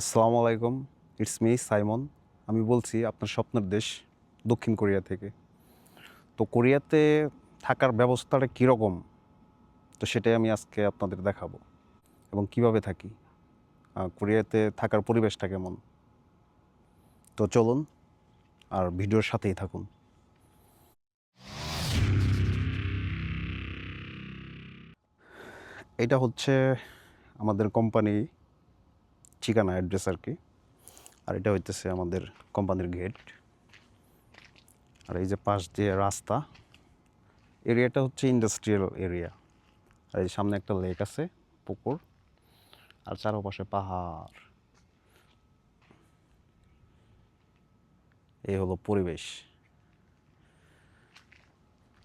আসসালামু আলাইকুম it's me Simon. আমি বলছি আপনার স্বপ্নের দেশ দক্ষিণ কোরিয়া থেকে। তো কোরিয়াতে থাকার ব্যবস্থাটা কীরকম? তো সেটাই আমি আজকে আপনাদের দেখাবো। এবং কীভাবে থাকি? কোরিয়াতে থাকার পরিবেশটা কেমন? তো চলুন, আর ভিডিওর সাথেই থাকুন। এটা হচ্ছে আমাদের কোম্পানি ঠিকানা অ্যাড্রেস আর কি। আর এটা হইতেছে আমাদের কোম্পানির গেট আর এই যে পাশ দিয়ে রাস্তা এরিয়াটা হচ্ছে ইন্ডাস্ট্রিয়াল এরিয়া আর এই সামনে একটা লেক আছে, পুকুর। আর চারপাশে পাহাড়। এই হলো পরিবেশ।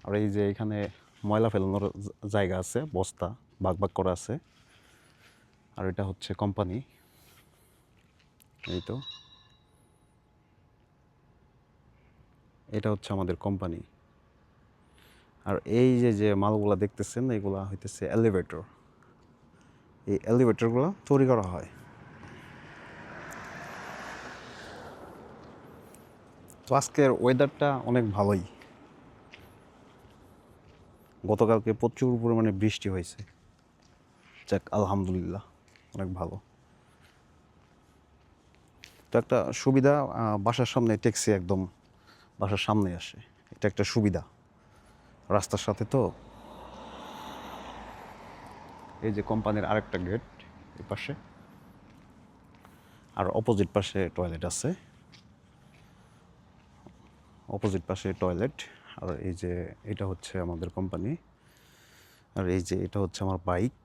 আর এই যে এখানে ময়লা ফেলানোর জায়গা আছে, বস্তা ভাগ ভাগ করা আছে। আর এটা হচ্ছে কোম্পানি। এই তো। এটা হচ্ছে আমাদের কোম্পানি আর এই যে যে মালগুলা দেখতেছেন, এগুলা হইতেছে এলিভেটর এই এলিভেটরগুলো তৈরি করা হয়। তো আজকের ওয়েদারটা অনেক ভালোই। গতকালকে প্রচুর পরিমাণে বৃষ্টি হয়েছে। যাক, আলহামদুলিল্লাহ, অনেক ভালো। তো একটা সুবিধা বাসার সামনে ট্যাক্সি একদম বাসার সামনে আসে। এটা একটা সুবিধা। রাস্তার সাথে তো এই যে কোম্পানির আরেকটা গেট এই পাশে, আর অপোজিট পাশে টয়লেট আছে। অপোজিট পাশে টয়লেট, আর এই যে এটা হচ্ছে আমাদের কোম্পানি, আর এই যে এটা হচ্ছে আমার বাইক।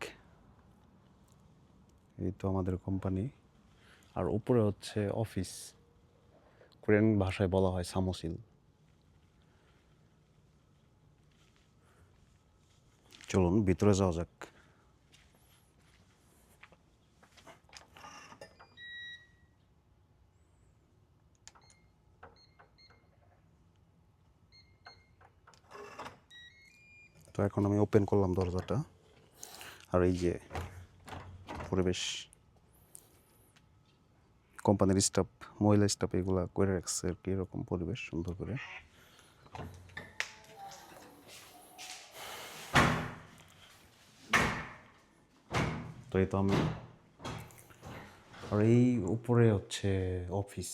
এই তো আমাদের কোম্পানি। আর উপরে হচ্ছে অফিস। কোরিয়ান ভাষায় বলা হয় সামোসিল চলুন, ভিতরে যাওয়া যাক। তো এখন আমি ওপেন করলাম দরজাটা। আর এই যে পরিবেশ। কোম্পানির স্টাফ মহিলা স্টাফ এগুলা করে রাখছে আর কি, এরকম পরিবেশ সুন্দর করে। তো এই তো আমি, আর এই উপরে হচ্ছে অফিস,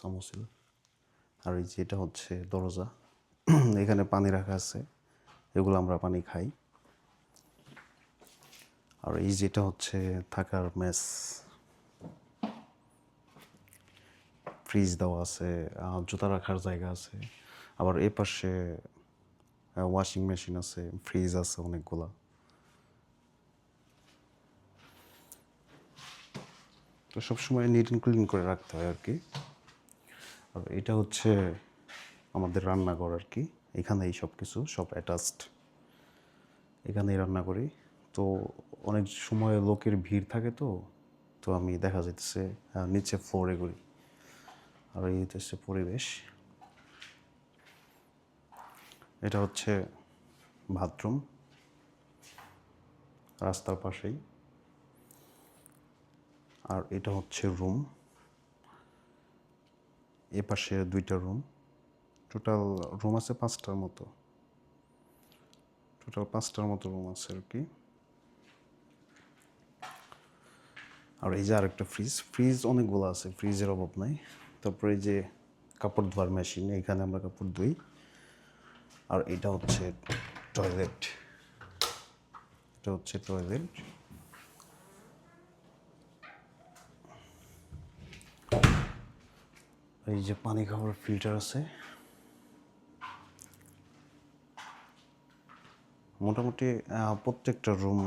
সামোসিল। আর এই যেটা হচ্ছে দরজা, এখানে পানি রাখা আছে, এগুলো আমরা পানি খাই। আর এই যেটা হচ্ছে থাকার মেস ফ্রিজ দেওয়া আছে জুতা রাখার জায়গা আছে। আবার এ পাশে ওয়াশিং মেশিন আছে ফ্রিজ আছে অনেকগুলা। তো সবসময় নিট অ্যান্ড ক্লিন করে রাখতে হয় আর কি। আর এটা হচ্ছে আমাদের রান্নাঘর আর কি। এখানেই সব কিছু সব অ্যাটাচড এখানেই রান্না করি। তো অনেক সময় লোকের ভিড় থাকে তো তো আমি দেখা যাইতেছে নিচে ফ্লোরে করি আর এই হচ্ছে পরিবেশ। এটা হচ্ছে বাথরুম। রাস্তার পাশেই। আর এটা হচ্ছে রুম। এ পাশে দুইটা রুম। টোটাল রুম আছে পাঁচটার মতো। টোটাল পাঁচটার মতো রুম আছে আর কি। আর এই যে আরেকটা ফ্রিজ। ফ্রিজ অনেকগুলো আছে, ফ্রিজের অভাব নাই। তারপরে যে কাপড় ধোয়ার মেশিন এখানে আমরা কাপড় ধুই। আর এটা হচ্ছে টয়লেট এটা হচ্ছে টয়লেট এই যে পানি খাওয়ার ফিল্টার আছে। মোটামুটি প্রত্যেকটা রুম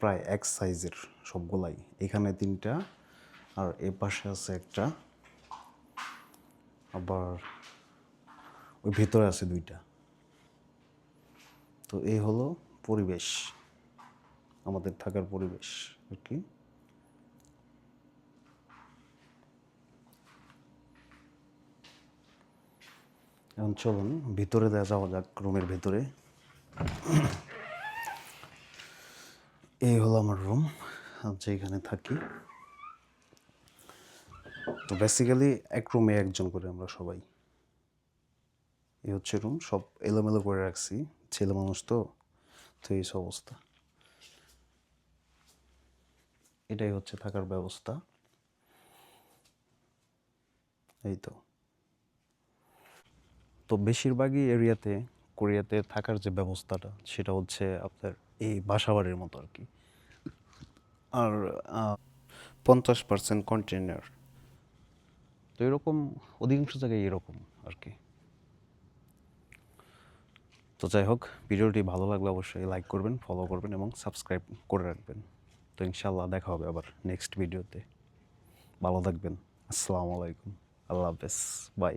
প্রায় এক সাইজের সবগুলাই। এখানে তিনটা, আর এ পাশে আছে একটা। আবার ওই ভেতরে আছে দুইটা। তো এই হলো পরিবেশ, আমাদের থাকার পরিবেশ, আর কি? এখন চলুন, ভিতরে দেওয়া যাওয়া যাক, রুমের ভেতরে। এই হলো আমার রুম, যেখানে থাকি। তো বেসিক্যালি এক রুমে একজন করে আমরা সবাই। এই হচ্ছে রুম সব এলোমেলো করে রাখছি, ছেলে মানুষ তো তো এই সব অবস্থা। এটাই হচ্ছে থাকার ব্যবস্থা। এই তো। তো বেশিরভাগই এরিয়াতে, কোরিয়াতে থাকার যে ব্যবস্থাটা, সেটা হচ্ছে আপনার এই বাসাবাড়ির মতো আর কি। আর পঞ্চাশ পার্সেন্ট কন্টেনার তো এরকম অধিকাংশ জায়গায় এরকম আর কি। তো যাই হোক, ভিডিওটি ভালো লাগলে অবশ্যই লাইক করবেন ফলো করবেন এবং সাবস্ক্রাইব করে রাখবেন। তো ইনশাল্লাহ দেখা হবে আবার নেক্সট ভিডিওতে ভালো থাকবেন। আসসালামু আলাইকুম। আল্লাহ হাফেজ। বাই